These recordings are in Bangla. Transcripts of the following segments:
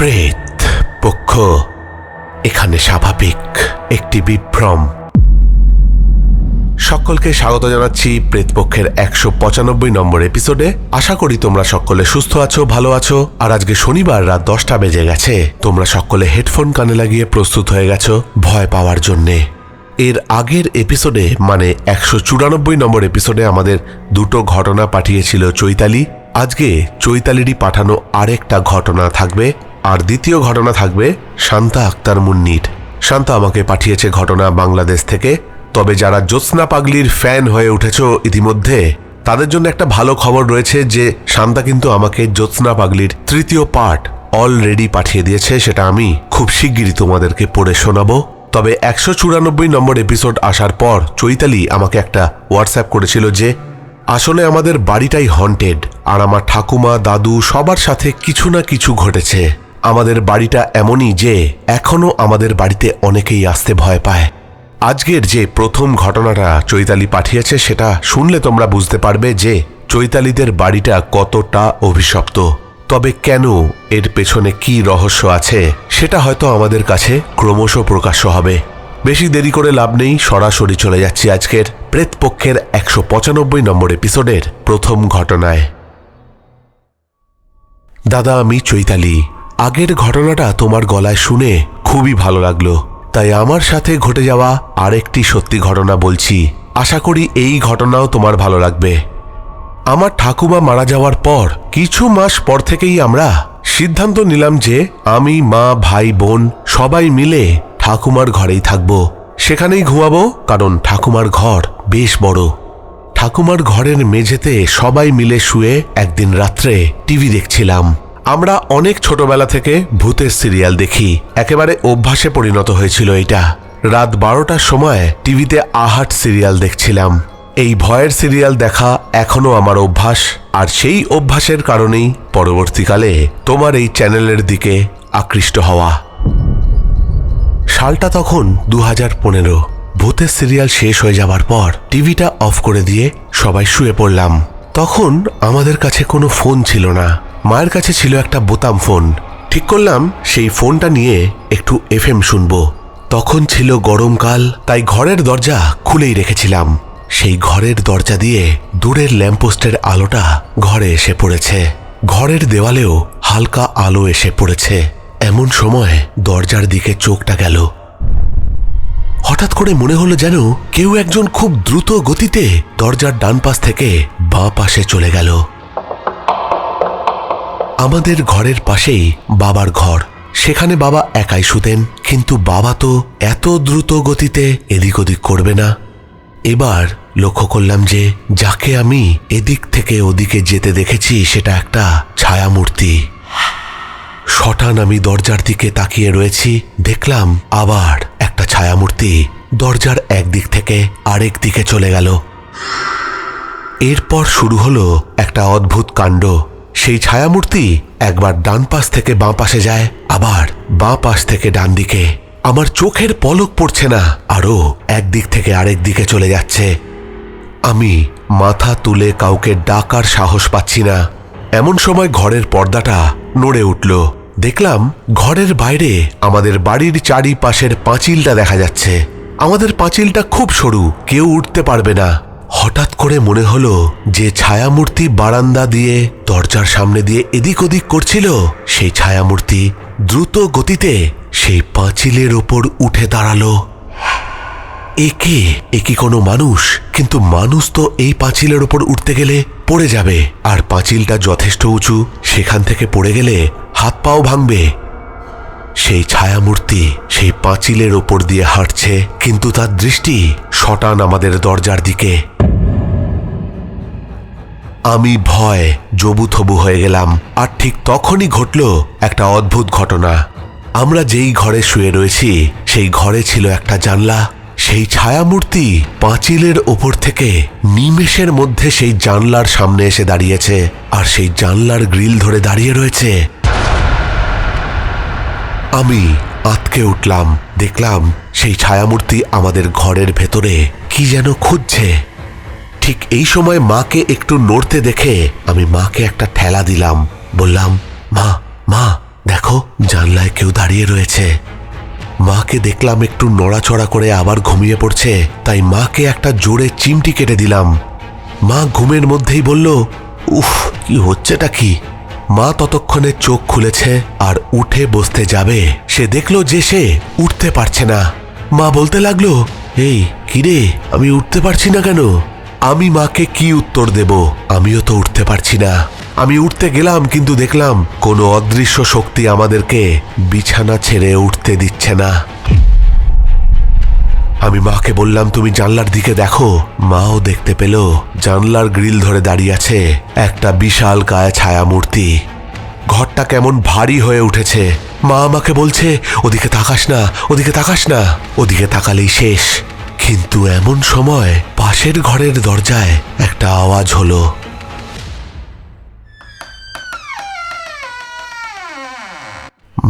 প্রেত পক্ষ, এখানে স্বাভাবিক একটি বিভ্রম। সকলকে স্বাগত জানাচ্ছি প্রেতপক্ষের একশো পঁচানব্বই নম্বর এপিসোডে আশা করি তোমরা সকলে সুস্থ আছো, ভালো আছো। আর আজকে শনিবার রাত দশটা বেজে গেছে। তোমরা সকলে হেডফোন কানে লাগিয়ে প্রস্তুত হয়ে গেছো ভয় পাওয়ার জন্যে। এর আগের এপিসোডে মানে একশো চুরানব্বই নম্বর এপিসোডে আমাদের দুটো ঘটনা পাঠিয়েছিল চৈতালি। আজকে চৈতালিরই পাঠানো আরেকটা ঘটনা থাকবে। আর দ্বিতীয় ঘটনা থাকবে শান্তা আক্তার মুন্নির। শান্তা আমাকে পাঠিয়েছে ঘটনা বাংলাদেশ থেকে। তবে যারা জ্যোৎস্না পাগলির ফ্যান হয়ে উঠেছ ইতিমধ্যে, তাদের জন্য একটা ভালো খবর রয়েছে যে শান্তা কিন্তু আমাকে জ্যোৎস্না পাগলির তৃতীয় পার্ট অলরেডি পাঠিয়ে দিয়েছে, সেটা আমি খুব শিগগিরই তোমাদেরকে পড়ে শোনাবো। তবে একশো চুরানব্বই নম্বর এপিসোড আসার পর চৈতালি আমাকে একটা হোয়াটসঅ্যাপ করেছিল যে, আসলে আমাদের বাড়িটাই হন্টেড আর আমার ঠাকুমা, দাদু সবার সাথে কিছু না কিছু ঘটেছে। আমাদের বাড়িটা এমনই যে এখনও আমাদের বাড়িতে অনেকেই আসতে ভয় পায়। আজকের যে প্রথম ঘটনাটা চৈতালি পাঠিয়েছে সেটা শুনলে তোমরা বুঝতে পারবে যে চৈতালিদের বাড়িটা কতটা অভিশপ্ত। তবে কেন এর পেছনে কি রহস্য আছে সেটা হয়তো আমাদের কাছে ক্রমশ প্রকাশ্য হবে। বেশি দেরি করে লাভ নেই, সরাসরি চলে যাচ্ছি আজকের প্রেতপক্ষের একশো পঁচানব্বই নম্বর এপিসোডের প্রথম ঘটনায়। দাদা আমি চৈতালি আগের ঘটনাটা তোমার গলায় শুনে খুবই ভালো লাগল। তাই আমার সাথে ঘটে যাওয়া আরেকটি সত্যি ঘটনা বলছি। আশা করি এই ঘটনাও তোমার ভালো লাগবে। আমার ঠাকুমা মারা যাওয়ার পর, কিছু মাস পর থেকেই আমরা সিদ্ধান্ত নিলাম যে আমি, মা, ভাই, বোন সবাই মিলে ঠাকুমার ঘরেই থাকব। সেখানেই ঘুমাবো, কারণ ঠাকুমার ঘর বেশ বড়। ঠাকুমার ঘরের মেঝেতে সবাই মিলে শুয়ে একদিন রাত্রে টিভি দেখছিলাম। আমরা অনেক ছোটবেলা থেকে ভূতের সিরিয়াল দেখি। একেবারে অভ্যাসে পরিণত হয়েছিল এটা। রাত বারোটার সময় টিভিতে আহাট সিরিয়াল দেখছিলাম। এই ভয়ের সিরিয়াল দেখা এখনও আমার অভ্যাস, আর সেই অভ্যাসের কারণেই পরবর্তীকালে তোমার এই চ্যানেলের দিকে আকৃষ্ট হওয়া। সালটা তখন দু হাজার পনেরো। ভূতের সিরিয়াল শেষ হয়ে যাবার পর টিভিটা অফ করে দিয়ে সবাই শুয়ে পড়লাম। তখন আমাদের কাছে কোনো ফোন ছিল না। মায়ের কাছে ছিল একটা বোতাম ফোন। ঠিক করলাম সেই ফোনটা নিয়ে একটু এফ এম শুনব। তখন ছিল গরমকাল তাই ঘরের দরজা খুলেই রেখেছিলাম। সেই ঘরের দরজা দিয়ে দূরের ল্যাম্পপোস্টের আলোটা ঘরে এসে পড়েছে। ঘরের দেওয়ালেও হালকা আলো এসে পড়েছে। এমন সময় দরজার দিকে চোখটা গেল। হঠাৎ করে মনে হলো যেন কেউ একজন খুব দ্রুত গতিতে দরজার ডান পাশ থেকে বাঁ পাশে চলে গেল। আমাদের ঘরের পাশেই বাবার ঘর। সেখানে বাবা একাই শুতেন, কিন্তু বাবা তো এত দ্রুত গতিতে এদিক ওদিক করবে না। এবার লক্ষ্য করলাম যে, যাকে আমি এদিক থেকে ওদিকে যেতে দেখেছি, সেটা একটা ছায়ামূর্তি। শটান আমি দরজার দিকে তাকিয়ে রয়েছি, দেখলাম আবার একটা ছায়ামূর্তি। দরজার একদিক থেকে আরেক দিকে চলে গেল। এরপর শুরু হলো একটা অদ্ভুত কাণ্ড। সেই ছায়ামূর্তি একবার ডান পাশ থেকে বাঁ পাশে যায়, আবার বাঁ পাশ থেকে ডান দিকে। আমার চোখের পলক পড়ছে না, আরও একদিক থেকে আরেক দিকে চলে যাচ্ছে। আমি মাথা তুলে কাউকে ডাকার সাহস পাচ্ছি না। এমন সময় ঘরের পর্দাটা নড়ে উঠল। দেখলাম ঘরের বাইরে আমাদের বাড়ির চারিপাশের পাঁচিলটা দেখা যাচ্ছে। আমাদের পাঁচিলটা খুব সরু, কেউ উঠতে পারবে না। হঠাৎ করে মনে হলো যে ছায়ামূর্তি বারান্দা দিয়ে, দরজার সামনে দিয়ে এদিক ওদিক করছিল। সেই ছায়ামূর্তি দ্রুত গতিতে সেই পাঁচিলের ওপর উঠে দাঁড়াল। একে একি কোনো মানুষ? কিন্তু মানুষ তো এই পাঁচিলের ওপর উঠতে গেলে পড়ে যাবে। আর পাঁচিলটা যথেষ্ট উঁচু, সেখান থেকে পড়ে গেলে হাত পাও ভাঙবে। সেই ছায়ামূর্তি সেই পাঁচিলের ওপর দিয়ে হাঁটছে, কিন্তু তার দৃষ্টি শটান আমাদের দরজার দিকে। আমি ভয় জবুথবু হয়ে গেলাম, আর ঠিক তখনই ঘটল একটা অদ্ভুত ঘটনা। আমরা যেই ঘরে শুয়ে রয়েছি, সেই ঘরে ছিল একটা জানলা। সেই ছায়ামূর্তি পাঁচিলের ওপর থেকে নিমেষের মধ্যে সেই জানলার সামনে এসে দাঁড়িয়েছে, আর সেই জানলার গ্রিল ধরে দাঁড়িয়ে রয়েছে। আমি আতকে উঠলাম, দেখলাম সেই ছায়ামূর্তি আমাদের ঘরের ভেতরে। কি যেন খুঁজছে। ঠিক এই সময় মাকে একটু নড়তে দেখে আমি মাকে একটা ঠেলা দিলাম। বললাম, মা মা, দেখো, জানলায় কেউ দাঁড়িয়ে রয়েছে। মাকে দেখলাম একটু নড়াচড়া করে আবার ঘুমিয়ে পড়ছে, তাই মাকে একটা জোরে চিমটি কেটে দিলাম। মা ঘুমের মধ্যেই বলল, উফ, কি হচ্ছেটা কি? মা ততক্ষণে চোখ খুলেছে আর উঠে বসতে যাবে। সে দেখল যে সে উঠতে পারছে না। মা বলতে লাগল, এই, কিরে, আমি উঠতে পারছি না কেন? আমি মাকে কি উত্তর দেব? আমিও তো উঠতে পারছি না। আমি উঠতে গেলাম, কিন্তু দেখলাম কোনো অদৃশ্য শক্তি আমাদেরকে বিছানা ছেড়ে উঠতে দিচ্ছে না। আমি মাকে বললাম, তুমি জানলার দিকে দেখো। মাও দেখতে পেল, জানলার গ্রিল ধরে দাঁড়িয়ে আছে একটা বিশাল কায় ছায়া মূর্তি ঘরটা কেমন ভারী হয়ে উঠেছে। মা আমাকে বলছে, ওদিকে তাকাস না, ওদিকে তাকাস না। ওদিকে তাকালেই শেষ। কিন্তু এমন সময় পাশের ঘরের দরজায় একটা আওয়াজ হলো।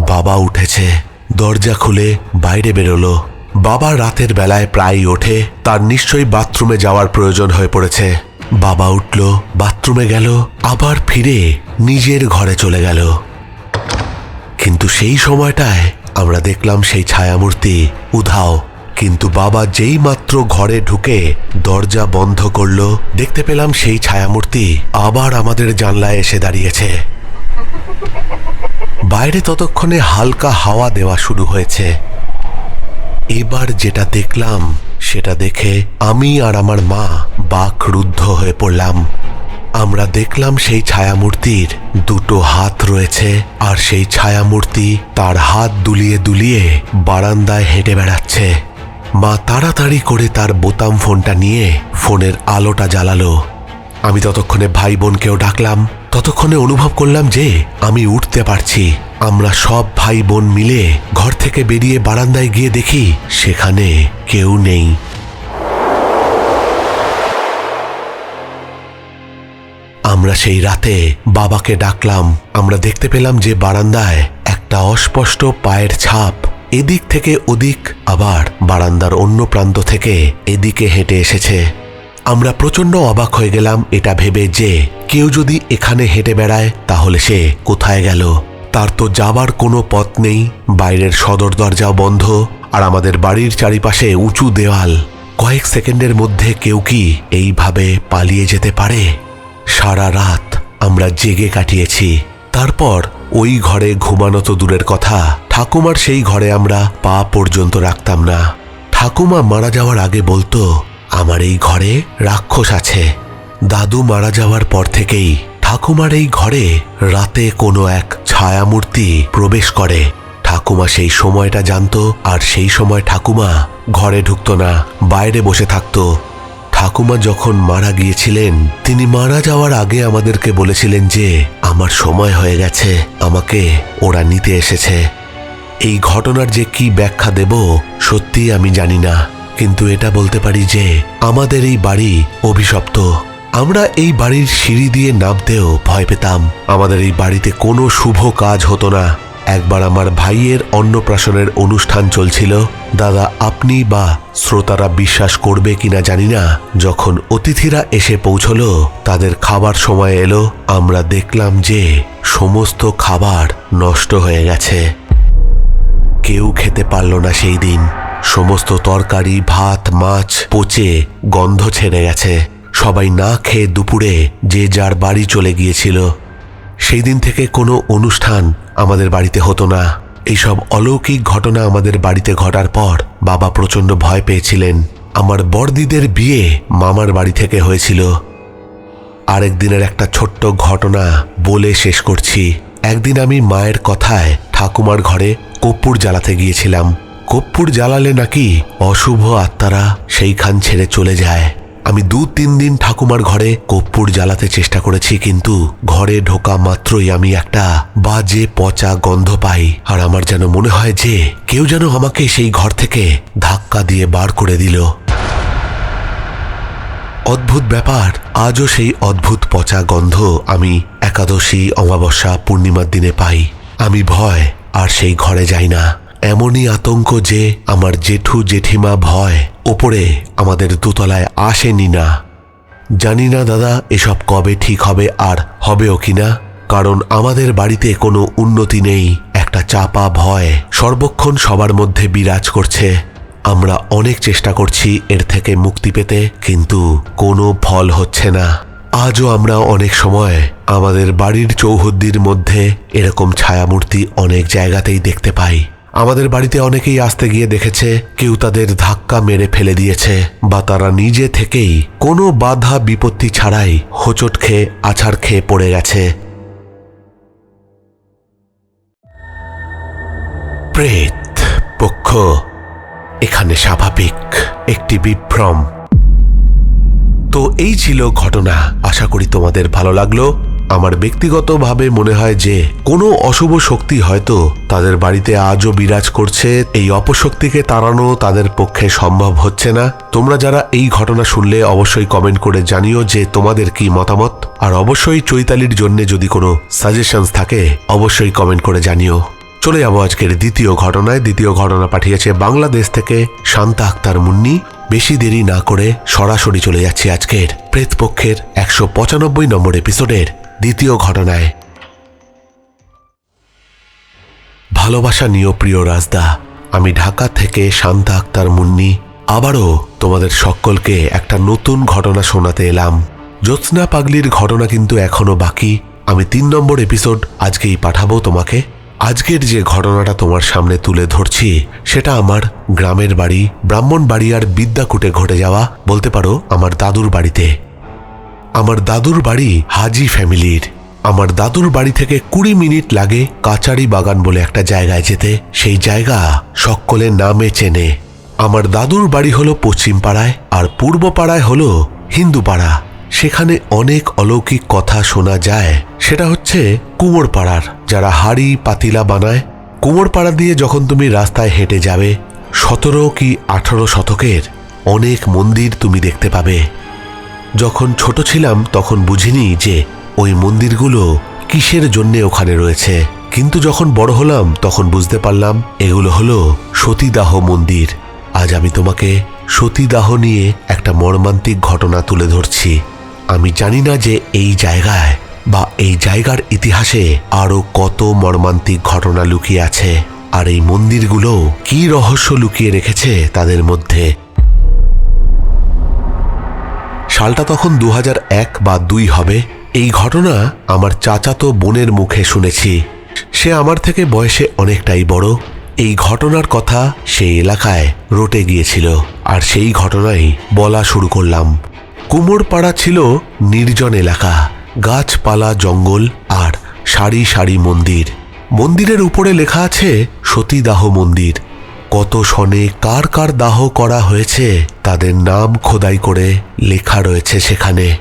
বাবা উঠেছে, দরজা খুলে বাইরে বেরোলো। বাবা রাতের বেলায় প্রায়ই ওঠে, তার নিশ্চয়ই বাথরুমে যাওয়ার প্রয়োজন হয়ে পড়েছে। বাবা উঠল, বাথরুমে গেল, আবার ফিরে নিজের ঘরে চলে গেল। কিন্তু সেই সময়টায় আমরা দেখলাম সেই ছায়ামূর্তি উধাও। কিন্তু বাবা যেই মাত্র ঘরে ঢুকে দরজা বন্ধ করল, দেখতে পেলাম সেই ছায়ামূর্তি আবার আমাদের জানলায় এসে দাঁড়িয়েছে। বাইরে ততক্ষণে হালকা হাওয়া দেওয়া শুরু হয়েছে। এবার যেটা দেখলাম, সেটা দেখে আমি আর আমার মা বাক রুদ্ধ হয়ে পড়লাম। আমরা দেখলাম সেই ছায়ামূর্তির দুটো হাত রয়েছে আর সেই ছায়ামূর্তি তার হাত দুলিয়ে দুলিয়ে বারান্দায় হেঁটে বেড়াচ্ছে। মা তাড়াতাড়ি করে তার বোতাম ফোনটা নিয়ে ফোনের আলোটা জ্বালালো। আমি ততক্ষণে ভাই বোনকেও ডাকলাম ততক্ষণে অনুভব করলাম যে আমি উঠতে পারছি। আমরা সব ভাই বোন মিলে ঘর থেকে বেরিয়ে বারান্দায় গিয়ে দেখি সেখানে কেউ নেই। আমরা সেই রাতে বাবাকে ডাকলাম। আমরা দেখতে পেলাম যে বারান্দায় একটা অস্পষ্ট পায়ের ছাপ। এদিক থেকে ওদিক আবার বারান্দার অন্য প্রান্ত থেকে এদিকে হেঁটে এসেছে। আমরা প্রচণ্ড অবাক হয়ে গেলাম, এটা ভেবে যে কেউ যদি এখানে হেঁটে বেড়ায়, তাহলে সে কোথায় গেল? তার তো যাবার কোনো পথ নেই, বাইরের সদর দরজাও বন্ধ, আর আমাদের বাড়ির চারিপাশে উঁচু দেওয়াল। কয়েক সেকেন্ডের মধ্যে কেউ কি এইভাবে পালিয়ে যেতে পারে? সারা রাত আমরা জেগে কাটিয়েছি। তারপর ওই ঘরে ঘুমানো তো দূরের কথা, ঠাকুমার সেই ঘরে আমরা পা পর্যন্ত রাখতাম না। ঠাকুমা মারা যাওয়ার আগে বলতো আমার এই ঘরে রাক্ষস আছে। দাদু মারা যাওয়ার পর থেকেই ঠাকুমার এই ঘরে রাতে কোনো এক ছায়ামূর্তি প্রবেশ করে। ঠাকুমা সেই সময়টা জানতো, আর সেই সময় ঠাকুমা ঘরে ঢুকতো না, বাইরে বসে থাকতো। ঠাকুমা যখন মারা গিয়েছিলেন, তিনি মারা যাওয়ার আগে আমাদেরকে বলেছিলেন যে, আমার সময় হয়ে গেছে, আমাকে ওরা নিতে এসেছে। এই ঘটনার যে কি ব্যাখ্যা দেব সত্যি আমি জানি না। কিন্তু এটা বলতে পারি যে আমাদের এই বাড়ি অভিশপ্ত। আমরা এই বাড়ির সিঁড়ি দিয়ে নামতেও ভয় পেতাম। আমাদের এই বাড়িতে কোনো শুভ কাজ হতো না। একবার আমার ভাইয়ের অন্নপ্রাশনের অনুষ্ঠান চলছিল। দাদা, আপনি বা শ্রোতারা বিশ্বাস করবে কিনা জানি না। যখন অতিথিরা এসে পৌঁছলো, তাদের খাবার সময় এলো। আমরা দেখলাম যে সমস্ত খাবার নষ্ট হয়ে গেছে। কেউ খেতে পারল না সেই দিন। সমস্ত তরকারি, ভাত, মাছ পচে গন্ধ ছেড়ে গেছে। সবাই না খেয়ে দুপুরে যে যার বাড়ি চলে গিয়েছিল। সেই দিন থেকে কোনো অনুষ্ঠান আমাদের বাড়িতে হতো না। এইসব অলৌকিক ঘটনা আমাদের বাড়িতে ঘটার পর বাবা প্রচণ্ড ভয় পেয়েছিলেন। আমার বড়দিদের বিয়ে মামার বাড়ি থেকে হয়েছিল। আরেক দিনের একটা ছোট্ট ঘটনা বলে শেষ করছি। একদিন আমি মায়ের কথায় ঠাকুমার ঘরে কর্পূর জ্বালাতে গিয়েছিলাম। কর্পূর জ্বালালে নাকি অশুভ আত্মারা সেইখান ছেড়ে চলে যায়। আমি দু তিন দিন ঠাকুমার ঘরে কর্পূর জ্বালাতে চেষ্টা করেছি, কিন্তু ঘরে ঢোকা মাত্রই আমি একটা বাজে পচা গন্ধ পাই। আর আমার যেন মনে হয় যে কেউ যেন আমাকে সেই ঘর থেকে ধাক্কা দিয়ে বার করে দিল। অদ্ভুত ব্যাপার, আজও সেই অদ্ভুত পচা গন্ধ আমি একাদশী অমাবস্যা পূর্ণিমার দিনে পাই। আমি ভয়, আর সেই ঘরে যাই না। এমনই আতঙ্ক যে আমার জেঠু জেঠিমা ভয়। ওপরে আমাদের দোতলায় আসেনি না। জানি না দাদা, এসব কবে ঠিক হবে আর হবেও কিনা, কারণ আমাদের বাড়িতে কোনো উন্নতি নেই, একটা চাপা ভয়। সর্বক্ষণ সবার মধ্যে বিরাজ করছে। আমরা অনেক চেষ্টা করছি এর থেকে মুক্তি পেতে, কিন্তু কোনো ফল হচ্ছে না। আজও আমরা অনেক সময় আমাদের বাড়ির চৌহদ্দির মধ্যে এরকম ছায়ামূর্তি অনেক জায়গাতেই দেখতে পাই। আমাদের বাড়িতে অনেকেই আসতে গিয়ে দেখেছে, কেউ তাদের ধাক্কা মেরে ফেলে দিয়েছে, বা তারা নিজে থেকেই কোনো বাধা বিপত্তি ছাড়াই হোঁচট খেয়ে, আছাড় খেয়ে পড়ে গেছে। প্রেত পক্ষ, এখানে স্বাভাবিক একটি বিভ্রম। তো এই ছিল ঘটনা। আশা করি তোমাদের ভালো লাগল। আমার ব্যক্তিগতভাবে মনে হয় যে কোনো অশুভ শক্তি হয়তো তাদের বাড়িতে আজও বিরাজ করছে, এই অপশক্তিকে তাড়ানো তাদের পক্ষে সম্ভব হচ্ছে না। তোমরা যারা এই ঘটনা শুনলে অবশ্যই কমেন্ট করে জানিও যে তোমাদের কি মতামত। আর অবশ্যই চৈতালির জন্য যদি কোনো সাজেশনস থাকে, অবশ্যই কমেন্ট করে জানিও। চলে যাব আজকের দ্বিতীয় ঘটনায়। দ্বিতীয় ঘটনা পাঠিয়েছে বাংলাদেশ থেকে শান্তা আক্তার মুন্নি। বেশি দেরি না করে সরাসরি চলে যাচ্ছি আজকের প্রেতপক্ষের একশো পঁচানব্বই নম্বর এপিসোডের দ্বিতীয় ঘটনায়। ভালোবাসা নিয় প্রিয় রাজদা, আমি ঢাকা থেকে শান্তা আক্তার মুন্নি। আবারও তোমাদের সকলকে একটা নতুন ঘটনা শোনাতে এলাম। জ্যোৎস্না পাগলির ঘটনা কিন্তু এখনও বাকি। আমি তিন নম্বর এপিসোড আজকেই পাঠাবো তোমাকে। আজকের যে ঘটনাটা তোমার সামনে তুলে ধরছি, সেটা আমার গ্রামের বাড়ি, ব্রাহ্মণবাড়িয়ার বিদ্যাকুটে ঘটে যাওয়া, বলতে পারো আমার দাদুর বাড়িতে। আমার দাদুর বাড়ি হাজি ফ্যামিলির। আমার দাদুর বাড়ি থেকে কুড়ি মিনিট লাগে কাচারি বাগান বলে একটা জায়গায় যেতে। সেই জায়গা সকলে নামে চেনে। আমার দাদুর বাড়ি হলো পশ্চিম পাড়ায় আর পূর্ব পাড়ায় হলো হিন্দু পাড়া সেখানে অনেক অলৌকিক কথা শোনা যায়। সেটা হচ্ছে কুমোর পাড়ার যারা হাড়ি, পাতিলা বানায় কুমোর পাড়া দিয়ে যখন তুমি রাস্তায় হেঁটে যাবে, সতেরো কি আঠারো শতকের অনেক মন্দির তুমি দেখতে পাবে। যখন ছোট ছিলাম তখন বুঝিনি যে ওই মন্দিরগুলো কিসের জন্যে ওখানে রয়েছে। কিন্তু যখন বড় হলাম তখন বুঝতে পারলাম এগুলো হলো সতীদাহ মন্দির। আজ আমি তোমাকে সতীদাহ নিয়ে একটা মর্মান্তিক ঘটনা তুলে ধরছি। আমি জানি না যে এই জায়গায় বা এই জায়গার ইতিহাসে আরও কত মর্মান্তিক ঘটনা লুকিয়ে আছে। আর এই মন্দিরগুলো কি রহস্য লুকিয়ে রেখেছে তাদের মধ্যে সালটা তখন দু বা দুই হবে। এই ঘটনা আমার চাচাতো বোনের মুখে শুনেছি। সে আমার থেকে বয়সে অনেকটাই বড়। এই ঘটনার কথা সেই এলাকায় রটে গিয়েছিল। আর সেই ঘটনাই বলা শুরু করলাম। কুমোরপাড়া ছিল নির্জন এলাকা। গাছপালা, জঙ্গল আর সারি সারি মন্দির। মন্দিরের উপরে লেখা আছে সতীদাহ মন্দির। কত সনে কার কার দাহ করা হয়েছে, তাদের নাম খোদাই করে লেখা রয়েছে সেখানে।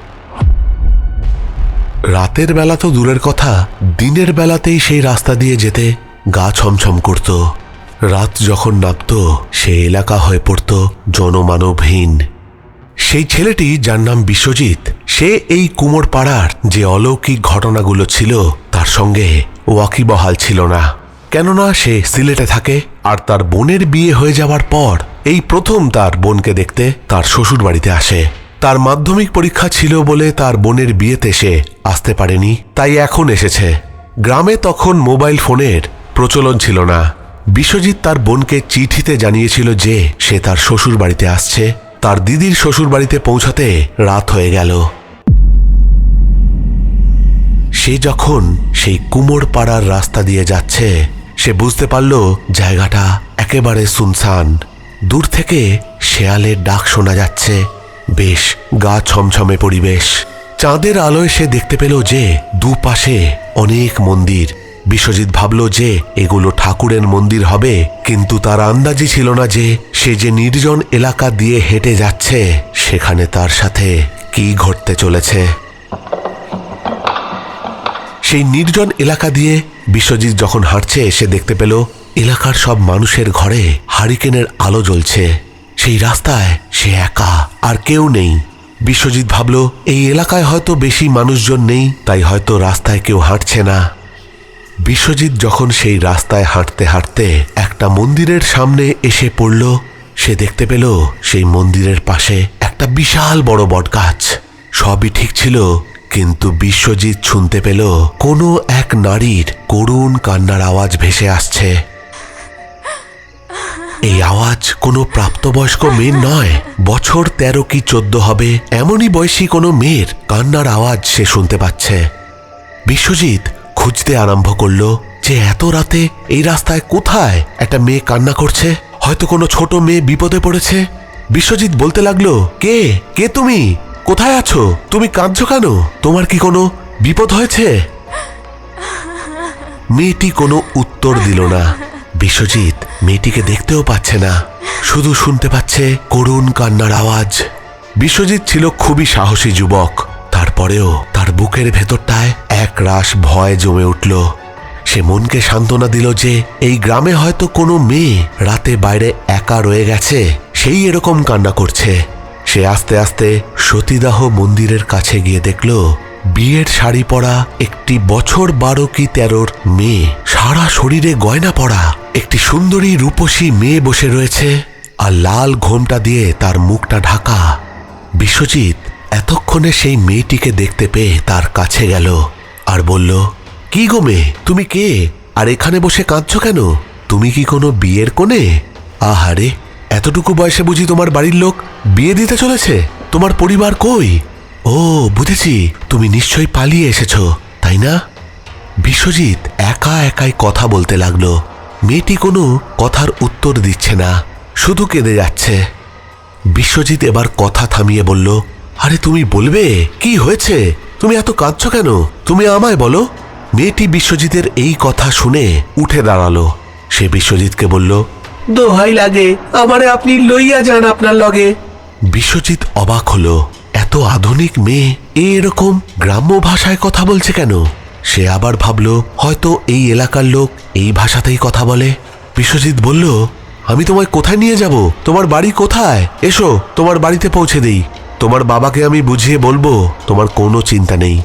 রাতের বেলা তো দূরের কথা, দিনের বেলাতেই সেই রাস্তা দিয়ে যেতে গা ছমছম করত। রাত যখন নামত, সে এলাকা হয়ে পড়ত জনমানবহীন। সেই ছেলেটি, যার নাম বিশ্বজিৎ, সে এই কুমোর পাড়ার যে অলৌকিক ঘটনাগুলো ছিল, তার সঙ্গে ওয়াকিবহাল ছিল না। কেননা সে সিলেটে থাকে আর তার বোনের বিয়ে হয়ে যাওয়ার পর, এই প্রথম তার বোনকে দেখতে তার শ্বশুর বাড়িতে আসে। তার মাধ্যমিক পরীক্ষা ছিল বলে তার বোনের বিয়েতে সে আসতে পারেনি, তাই এখন এসেছে। গ্রামে তখন মোবাইল ফোনের প্রচলন ছিল না। বিশ্বজিৎ তার বোনকে চিঠিতে জানিয়েছিল যে সে তার শ্বশুর বাড়িতে আসছে। তার দিদির শ্বশুর বাড়িতে পৌঁছাতে রাত হয়ে গেল। সে যখন সেই কুমোর পাড়ার রাস্তা দিয়ে যাচ্ছে সে বুঝতে পারল জায়গাটা একেবারে সুনসান। দূর থেকে শেয়ালের ডাক শোনা যাচ্ছে। বেশ গা ছমছমে পরিবেশ। চাঁদের আলোয় সে দেখতে পেল যে দুপাশে অনেক মন্দির। বিশ্বজিৎ ভাবল যে এগুলো ঠাকুরের মন্দির হবে, কিন্তু তার আন্দাজি ছিল না যে সে যে নির্জন এলাকা দিয়ে হেঁটে যাচ্ছে, সেখানে তার সাথে কি ঘটতে চলেছে। সেই নির্জন এলাকা দিয়ে বিশ্বজিৎ যখন হাঁটছে, সে দেখতে পেল এলাকার সব মানুষের ঘরে হারিকেনের আলো জ্বলছে। সেই রাস্তায় সে একা আর কেউ নেই। বিশ্বজিৎ ভাবল, এই এলাকায় হয়তো বেশি মানুষজন নেই, তাই হয়তো রাস্তায় কেউ হাঁটছে না। বিশ্বজিৎ যখন সেই রাস্তায় হাঁটতে হাঁটতে একটা মন্দিরের সামনে এসে পড়ল, সে দেখতে পেল সেই মন্দিরের পাশে একটা বিশাল বড় বটগাছ। সবই ঠিক ছিল কিন্তু বিশ্বজিৎ শুনতে পেল কোনো এক নারীর করুণ কান্নার আওয়াজ ভেসে আসছে। এই আওয়াজ কোনো প্রাপ্তবয়স্ক মেয়ের নয়, বছর তেরো কি চোদ্দ হবে, এমনই বয়সী কোনো মেয়ের কান্নার আওয়াজ সে শুনতে পাচ্ছে। বিশ্বজিৎ খুঁজতে আরম্ভ করল যে এত রাতে এই রাস্তায় কোথায় একটা মেয়ে কান্না করছে? হয়তো কোনো ছোট মেয়ে বিপদে পড়েছে? বিশ্বজিৎ বলতে লাগল, কে? কে তুমি? কোথায় আছো? তুমি কাঁদছো কেন? তোমার কি কোনো বিপদ হয়েছে? মেয়েটি কোনো উত্তর দিল না। বিশ্বজিৎ মেয়েটিকে দেখতেও পাচ্ছে না। শুধু শুনতে পাচ্ছে করুণ কান্নার আওয়াজ। বিশ্বজিৎ ছিল খুবই সাহসী যুবক। তারপরেও তার বুকের ভেতরটায় এক রাশ ভয় জমে উঠল। সে মনকে সান্ত্বনা দিল যে এই গ্রামে হয়তো কোনো মেয়ে রাতে বাইরে একা রয়ে গেছে, সেই এরকম কান্না করছে। সে আস্তে আস্তে সতীদাহ মন্দিরের কাছে গিয়ে দেখল, বিয়ের শাড়ি পরা একটি বছর বারো কি তেরোর মেয়ে। সারা শরীরে গয়না পরা একটি সুন্দরী রূপসী মেয়ে বসে রয়েছে আর লাল ঘোমটা দিয়ে তার মুখটা ঢাকা। বিশ্বজিৎ এতক্ষণে সেই মেয়েটিকে দেখতে পেয়ে তার কাছে গেল আর বলল, কি গো মেয়ে, তুমি কে? আর এখানে বসে কাঁদছ কেন? তুমি কি কোনো বিয়ের কোণে? আহারে এতটুকু বয়সে বুঝি তোমার বাড়ির লোক বিয়ে দিতে চলেছে? তোমার পরিবার কই? ও, বুঝেছি। তুমি নিশ্চয়ই পালিয়ে এসেছ, তাই না? বিশ্বজিৎ একা একাই কথা বলতে লাগল। মেয়েটি কোনো কথার উত্তর দিচ্ছে না, শুধু কেঁদে যাচ্ছে। বিশ্বজিৎ এবার কথা থামিয়ে বলল, আরে, তুমি বলবে? কি হয়েছে? তুমি এত কাঁদছ কেন? তুমি আমায় বলো। মেয়েটি বিশ্বজিতের এই কথা শুনে উঠে দাঁড়াল। সে বিশ্বজিৎকে বলল দোহাই লাগে আমারে আপনি লইয়া যান আপনার লগে। বিশ্বজিৎ অবাক হলো এত আধুনিক মেয়ে এরকম গ্রাম্য ভাষায় কথা বলছে কেন? সে আবার ভাবল হয়তো এই এলাকার লোক এই ভাষাতেই কথা বলে। বিশ্বজিৎ বলল আমি তোমায় কোথায় নিয়ে যাব? তোমার বাড়ি কোথায়? এসো তোমার বাড়িতে পৌঁছে দেই। তোমার বাবাকে আমি বুঝিয়ে বলব তোমার কোনো চিন্তা নেই।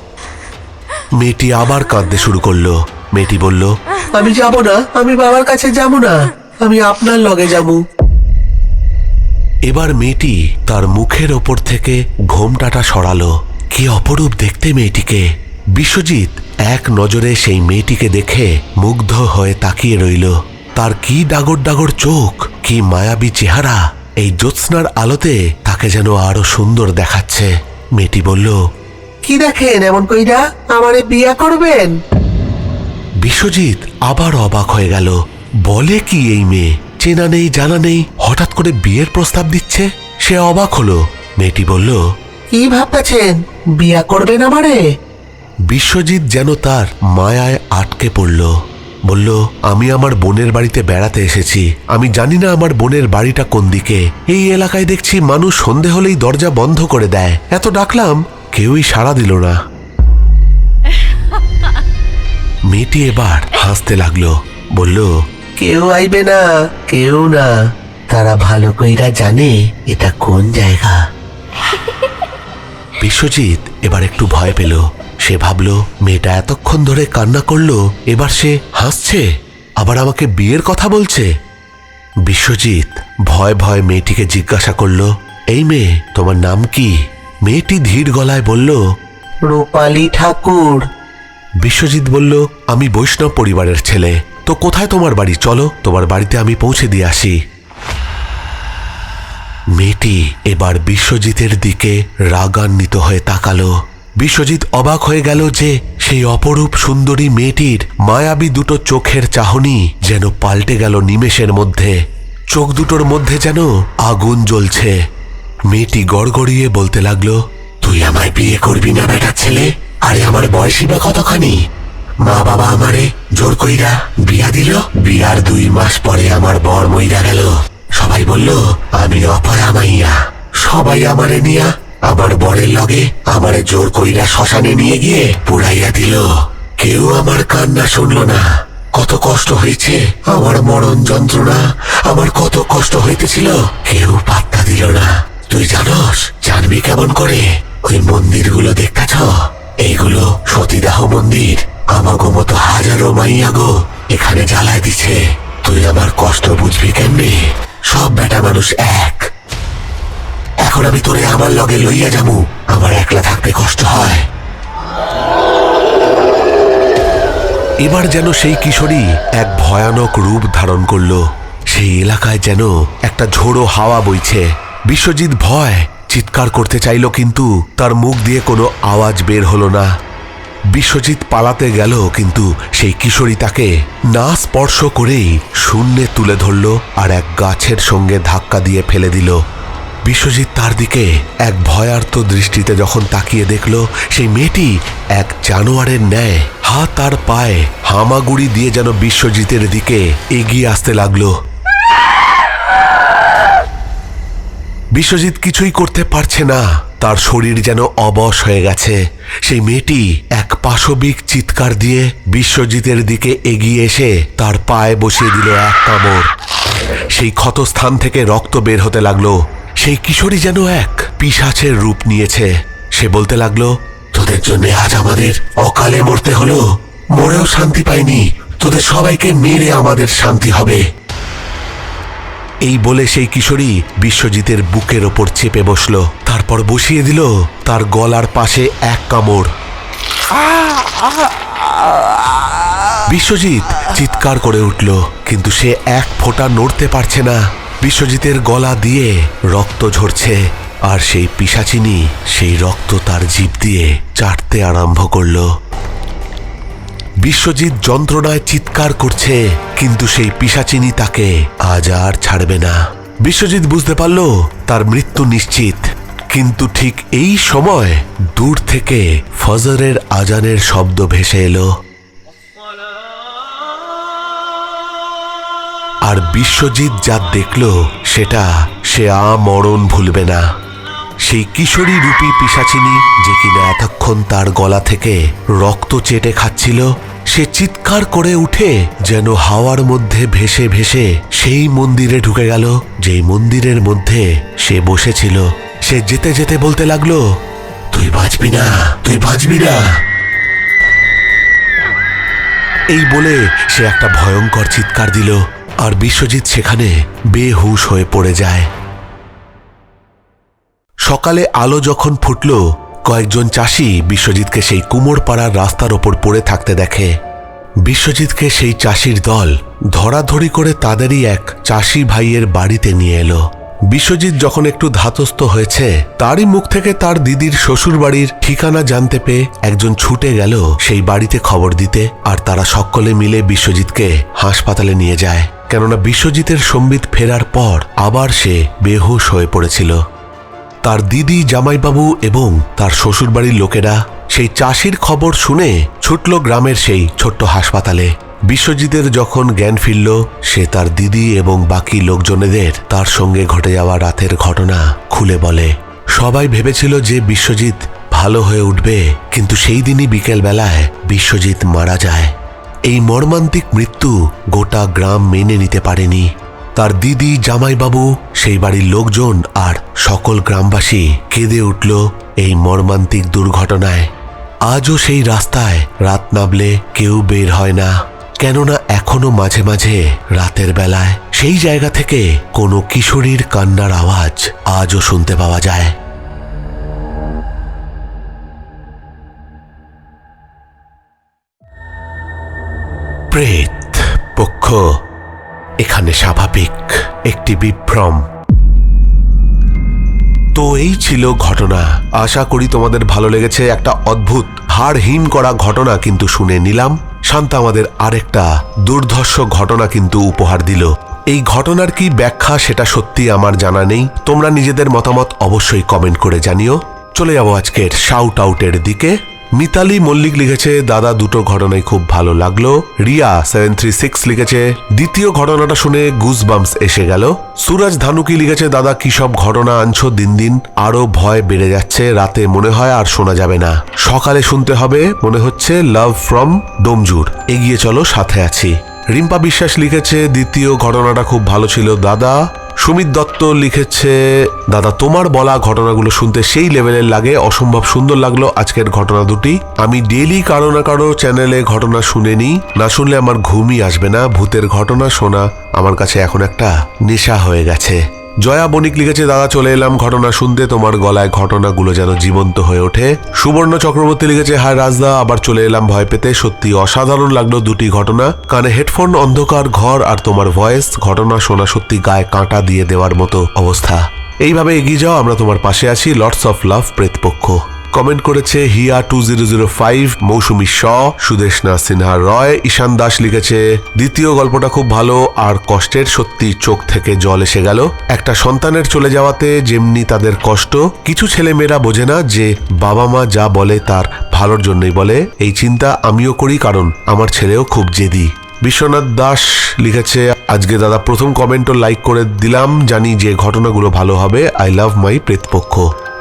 মেয়েটি আবার কাঁদতে শুরু করল। মেয়েটি বলল আমি যাব না আমি বাবার কাছে যাব না। আমি আপনার লগে যাব। এবার মেয়েটি তার মুখের ওপর থেকে ঘোমটাটা সরালো। কি অপরূপ দেখতে মেয়েটিকে। বিশ্বজিৎ এক নজরে সেই মেয়েটিকে দেখে মুগ্ধ হয়ে তাকিয়ে রইল। তার কি ডাগর ডাগর চোখ কি মায়াবী চেহারা এই জ্যোৎস্নার আলোতে তাকে যেন আরও সুন্দর দেখাচ্ছে। মেয়েটি বলল কি দেখেন এমন কইরা আমারে বিয়া করবেন? বিশ্বজিৎ আবার অবাক হয়ে গেল। বলে কি এই মেয়ে? চেনা নেই জানা নেই। হঠাৎ করে বিয়ের প্রস্তাব দিচ্ছে? সে অবাক হলো। মেয়েটি বলল কি ভাবতেছেন বিয়া করবেন আমারে? বিশ্বজিৎ যেন তার মায়ায় আটকে পড়ল। বলল আমি আমার বোনের বাড়িতে বেড়াতে এসেছি। আমি জানি না আমার বোনের বাড়িটা কোন দিকে। এই এলাকায় দেখছি মানুষ সন্ধে হলেই দরজা বন্ধ করে দেয়। এত ডাকলাম কেউই সাড়া দিল না। মেয়েটি এবার হাসতে লাগল। বলল কেউ আইবে না কেউ না। তারা ভালো কইরা জানে এটা কোন জায়গা। বিশ্বজিৎ এবার একটু ভয় পেল। সে ভাবল মেয়েটা এতক্ষণ ধরে কান্না করল এবার সে হাসছে আবার আমাকে বিয়ের কথা বলছে। বিশ্বজিৎ ভয় ভয় মেয়েটিকে জিজ্ঞাসা করল এই মেয়ে তোমার নাম কি? মেয়েটি ধীর গলায় বলল রূপালী ঠাকুর। বিশ্বজিৎ বলল আমি বৈষ্ণব পরিবারের ছেলে। তো কোথায় তোমার বাড়ি? চলো, তোমার বাড়িতে আমি পৌঁছে দিয়ে আসি। মেয়েটি এবার বিশ্বজিতের দিকে রাগান্বিত হয়ে তাকালো। বিশ্বজিৎ অবাক হয়ে গেল যে সেই অপরূপ সুন্দরী মেয়েটির মায়াবী দুটো চোখের চাহনি যেন পাল্টে গেল নিমেষের মধ্যে। চোখ দুটোর মধ্যে যেন আগুন জ্বলছে। মেয়েটি গড়গড়িয়ে বলতে লাগল, তুই আমায় বিয়ে করবি না বেটার ছেলে? আরে আমার বয়সী বা কতখানি? মা বাবা আমারে জোর কইরা বিয়া দিল। বিয়ার দুই মাস পরে আমার বর মইরা গেল। সবাই বলল, আমি অপরা মাইয়া। সবাই আমারে নিয়া আমার বরের লগে আমারে জোর কইরা শ্মশানে নিয়ে গিয়ে পুড়াইয়া দিল। কেউ আমার কান্না শুনল না। কত কষ্ট হয়েছে, আমার মরণ যন্ত্রণা। আমার কত কষ্ট হইতেছিল, কেউ পাত্তা দিল না। তুই জানস, জানবি কেমন করে? ওই মন্দিরগুলো দেখতেছ? এইগুলো সতীদাহ মন্দির। আমাগো মতো হাজারো মাইয়া গো। এখানে জ্বালায় দিছে। তুই আমার কষ্ট বুঝবি কেমনি? সব বেটা মানুষ এক। এখন আমি তোরে আমার লগে লইয়া যাব। আমার একলা থাকতে কষ্ট হয়। এবার যেন সেই কিশোরী এক ভয়ানক রূপ ধারণ করল। সেই এলাকায় যেন একটা ঝোড়ো হাওয়া বইছে। বিশ্বজিৎ ভয় চিৎকার করতে চাইল কিন্তু তার মুখ দিয়ে কোনো আওয়াজ বের হলো না। বিশ্বজিৎ পালাতে গেল, কিন্তু সেই কিশোরী তাকে না স্পর্শ করেই শূন্যে তুলে ধরল আর এক গাছের সঙ্গে ধাক্কা দিয়ে ফেলে দিল। বিশ্বজিৎ তার দিকে এক ভয়ার্থ দৃষ্টিতে যখন তাকিয়ে দেখল, সেই মেয়েটি এক জানোয়ারের ন্যায় হাত আর পায়ে হামাগুড়ি দিয়ে যেন বিশ্বজিতের দিকে এগিয়ে আসতে লাগল। বিশ্বজিৎ কিছুই করতে পারছে না। তার শরীর যেন অবশ হয়ে গেছে। সেই মেয়েটি এক পাশবিক চিৎকার দিয়ে বিশ্বজিতের দিকে এগিয়ে এসে তার পায়ে বসিয়ে দিল এক কামড়। সেই ক্ষতস্থান থেকে রক্ত বের হতে লাগল। সেই কিশোরী যেন এক পিশাচের রূপ নিয়েছে। সে বলতে লাগল, তোদের জন্য আজ আমাদের অকালে মরতে হলো। মরেও শান্তি পাইনি। তোদের সবাইকে মেরে আমাদের শান্তি হবে। এই বলে সেই কিশোরী বিশ্বজিতের বুকের ওপর চেপে বসল। তারপর বসিয়ে দিল তার গলার পাশে এক কামড়। বিশ্বজিৎ চিৎকার করে উঠল, কিন্তু সে এক ফোঁটা নড়তে পারছে না। বিশ্বজিতের গলা দিয়ে রক্ত ঝরছে, আর সেই পিসাচিনি সেই রক্ত তার জিভ দিয়ে চাটতে আরম্ভ করল। বিশ্বজিৎ যন্ত্রণায় চিৎকার করছে, কিন্তু সেই পিসাচিনি তাকে আজ আর ছাড়বে না। বিশ্বজিৎ বুঝতে পারল, তার মৃত্যু নিশ্চিত। কিন্তু ঠিক এই সময় দূর থেকে ফজরের আজানের শব্দ ভেসে এলো। আর বিশ্বজিৎ যা দেখল, সেটা সে আমরণ ভুলবে না। সেই কিশোরী রূপী পিসাচিনী যে কিনা এতক্ষণ তার গলা থেকে রক্ত চেটে খাচ্ছিল সে চিৎকার করে উঠে যেন হাওয়ার মধ্যে ভেসে ভেসে সেই মন্দিরে ঢুকে গেল, যেই মন্দিরের মধ্যে সে বসেছিল। সে যেতে যেতে বলতে লাগল, তুই বাঁচবি না, তুই বাঁচবি না। এই বলে সে একটা ভয়ঙ্কর চিৎকার দিল, আর বিশ্বজিৎ সেখানে বেহুশ হয়ে পড়ে যায়। সকালে আলো যখন ফুটল কয়েকজন চাষি বিশ্বজিৎকে সেই কুমোর পাড়ার রাস্তার ওপর পড়ে থাকতে দেখে। বিশ্বজিৎকে সেই চাষির দল ধরাধরি করে তাদেরই এক চাষি ভাইয়ের বাড়িতে নিয়ে এলো। বিশ্বজিৎ যখন একটু ধাতস্থ হয়েছে, তারই মুখ থেকে তার দিদির শ্বশুর বাড়ির ঠিকানা জানতে পেয়ে একজন ছুটে গেল সেই বাড়িতে খবর দিতে আর তারা সকলে মিলে বিশ্বজিৎকে হাসপাতালে নিয়ে যায়। কেননা বিশ্বজিতের সম্বিত ফেরার পর আবার সে বেহুশ হয়ে পড়েছিল। তার দিদি জামাইবাবু এবং তার শ্বশুরবাড়ির লোকেরা সেই চাষির খবর শুনে ছুটল গ্রামের সেই ছোট্ট হাসপাতালে। বিশ্বজিতের যখন জ্ঞান ফিরল, সে তার দিদি এবং বাকি লোকজনেদের তার সঙ্গে ঘটে যাওয়া রাতের ঘটনা খুলে বলে। সবাই ভেবেছিল যে বিশ্বজিৎ ভালো হয়ে উঠবে, কিন্তু সেই দিনই বিকেলবেলায় বিশ্বজিৎ মারা যায়। এই মর্মান্তিক মৃত্যু গোটা গ্রাম মেনে নিতে পারেনি। তার দিদি জামাইবাবু, সেই বাড়ির লোকজন আর সকল গ্রামবাসী কেঁদে উঠল এই মর্মান্তিক দুর্ঘটনায়। আজও সেই রাস্তায় রাত নামলে কেউ বের হয় না। কেননা এখনও মাঝে মাঝে রাতের বেলায় সেই জায়গা থেকে কোনো কিশোরীর কান্নার আওয়াজ আজও শুনতে পাওয়া যায়। প্রেত, পক্ষ এখানে স্বাভাবিক একটি বিভ্রম। তো এই ছিল ঘটনা। আশা করি তোমাদের ভালো লেগেছে। একটা অদ্ভুত হাড়হীন করা ঘটনা কিন্তু শুনে নিলাম। শান্তা আমাদের আরেকটা দুর্ধর্ষ ঘটনা কিন্তু উপহার দিল। এই ঘটনার কি ব্যাখ্যা সেটা সত্যি আমার জানা নেই। তোমরা নিজেদের মতামত অবশ্যই কমেন্ট করে জানিও। চলে যাব আজকের শাউট আউটের দিকে। মিতালি মল্লিক লিখেছে, দাদা, দুটো ঘটনাই খুব ভালো লাগল। রিয়া সেভেন থ্রি সিক্স লিখেছে, দ্বিতীয় ঘটনাটা শুনে গুজ বাম্পস এসে গেল। সুরজ ধানুকি লিখেছে, দাদা, কি সব ঘটনা আনছো দিন দিন? আরও ভয় বেড়ে যাচ্ছে, রাতে মনে হয় আর শোনা যাবে না। সকালে শুনতে হবে, মনে হচ্ছে লাভ ফ্রম ডোমজুর। এগিয়ে চলো, সাথে আছি। রিম্পা বিশ্বাস লিখেছে, দ্বিতীয় ঘটনাটা খুব ভালো ছিল, দাদা। সুমিত দত্ত লিখেছে, দাদা, তোমার বলা ঘটনাগুলো শুনতে সেই লেভেলের লাগে, অসম্ভব সুন্দর লাগল আজকের ঘটনা দুটি। আমি ডেলি কারও না কারও চ্যানেলে ঘটনা শুনে নিই না শুনলে আমার ঘুমই আসবে না। ভূতের ঘটনা শোনা, আমার কাছে এখন একটা নেশা হয়ে গেছে। জয়া বণিক লিখেছে, দাদা, চলে এলাম, ঘটনা শুনতে। তোমার গলায় ঘটনাগুলো যেন জীবন্ত হয়ে ওঠে। সুবর্ণ চক্রবর্তী লিখেছে, হায় রাজদা, আবার চলে এলাম ভয় পেতে। সত্যি অসাধারণ লাগল দুটি ঘটনা। কানে হেডফোন, অন্ধকার ঘর আর তোমার ভয়েস। ঘটনা শোনা সত্যি গায়ে কাঁটা দিয়ে দেওয়ার মতো অবস্থা। এইভাবে এগিয়ে যাও, আমরা তোমার পাশে আছি। Lords of love Pretpaksha. Comment করেছে Hiya two zero zero five, Mousumi Shaw Sudeshna Sinha Roy, Ishan Das লিখেছে, দ্বিতীয় গল্পটা খুব ভালো, আর কষ্টের সত্যি চোখ থেকে জল এসে গেল। একটা সন্তানের চলে যাওয়াতে যেমনি তাদের কষ্ট, কিছু ছেলে মেয়েরা বোঝে না যে বাবা মা যা বলে তার ভালোর জন্যই বলে। এই চিন্তা আমিও করি, কারণ আমার ছেলেও খুব জেদি। বিশ্বনাথ দাস লিখেছে, আজকে দাদা প্রথম কমেন্টও লাইক করে দিলাম, জানি যে ঘটনাগুলো ভালো হবে, I love my Pretpaksha.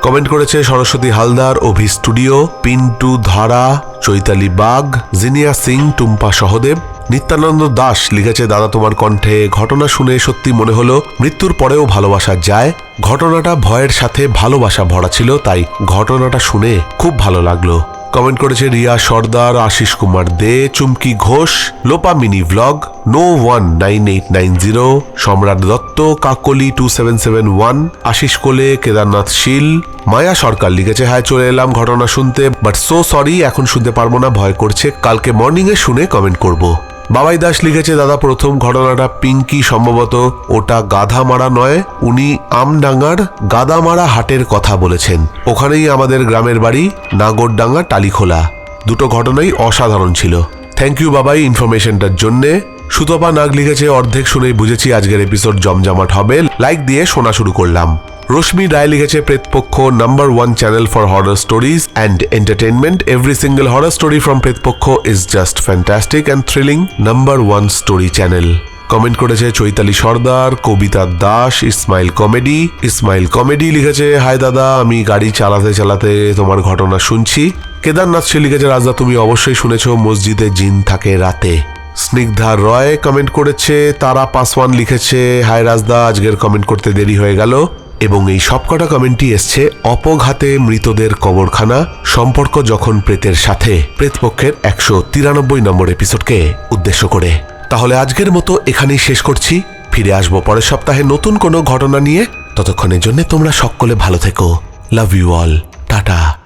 Comment করেছে সরস্বতী হালদার, অভি স্টুডিও, পিন্টু ধারা, চৈতালি বাঘ, জিনিয়া সিং, টুম্পা সহদেব, নিত্যানন্দ দাস লিখেছে, দাদা তোমার কণ্ঠে ঘটনা শুনে সত্যি মনে হলো, মৃত্যুর পরেও ভালোবাসা যায়। ঘটনাটা ভয়ের সাথে ভালোবাসা ভরা ছিল, তাই ঘটনাটা শুনে খুব ভালো লাগল। কমেন্ট করেছে Riya Sardar Ashis Kumar Dey, Chumki Ghosh, Lopa mini vlog no one nine eight nine zero Samrat Dutta, Kakali two seven seven one Ashis Kole, Kedarnath Shil, মায়া সরকার লিখেছে হ্যাঁ চলে এলাম ঘটনা শুনতে বাট সো সরি এখন শুনতে পারব না, ভয় করছে, কালকে মর্নিং এ শুনে কমেন্ট করব। বাবাই দাস লিখেছে, দাদা, প্রথম ঘটনাটা পিঙ্কি সম্ভবত ওটা গাধা মারা নয়, উনি আমডাঙ্গার গাদামারা হাটের কথা বলেছেন। ওখানেই আমাদের গ্রামের বাড়ি, নাগরডাঙ্গা টালিখোলা। দুটো ঘটনাই অসাধারণ ছিল। থ্যাংক ইউ বাবাই ইনফরমেশনটার জন্যে। সুতপা নাগ লিখেছে, অর্ধেক শুনেই বুঝেছি আজকের এপিসোড জমজমাট হবে। লাইক দিয়ে শোনা শুরু করলাম। রশ্মি রায় লিখেছে Pretpaksha number one channel for horror stories and entertainment every single horror story from Pretpaksha is just fantastic and thrilling number one story channel comment করেছে চৈতালি সর্দার, কবিতা দাস ইসমাইল কমেডি ইসমাইল কমেডি লিখেছে, হায় দাদা, আমি গাড়ি চালাতে চালাতে তোমার ঘটনা শুনছি। কেদারনাথ সে লিখেছে রাজদা তুমি অবশ্যই শুনেছ, মসজিদে জিন থাকে রাতে। স্নিগ্ধা রয় কমেন্ট করেছে, তারা পাসওয়ান লিখেছে, হায় রাজদা, আজকের কমেন্ট করতে দেরি হয়ে গেল। এবং এই সবকটা কমেন্টই এসছে, অপঘাতে মৃতদের কবরখানা, সম্পর্ক যখন প্রেতের সাথে প্রেতপক্ষের একশো তিরানব্বই নম্বর এপিসোডকে উদ্দেশ্য করে। তাহলে আজকের মতো এখানেই শেষ করছি। ফিরে আসব পরের সপ্তাহে নতুন কোনো ঘটনা নিয়ে। ততক্ষণের জন্য তোমরা সকলে ভালো থেকো। Love you all tata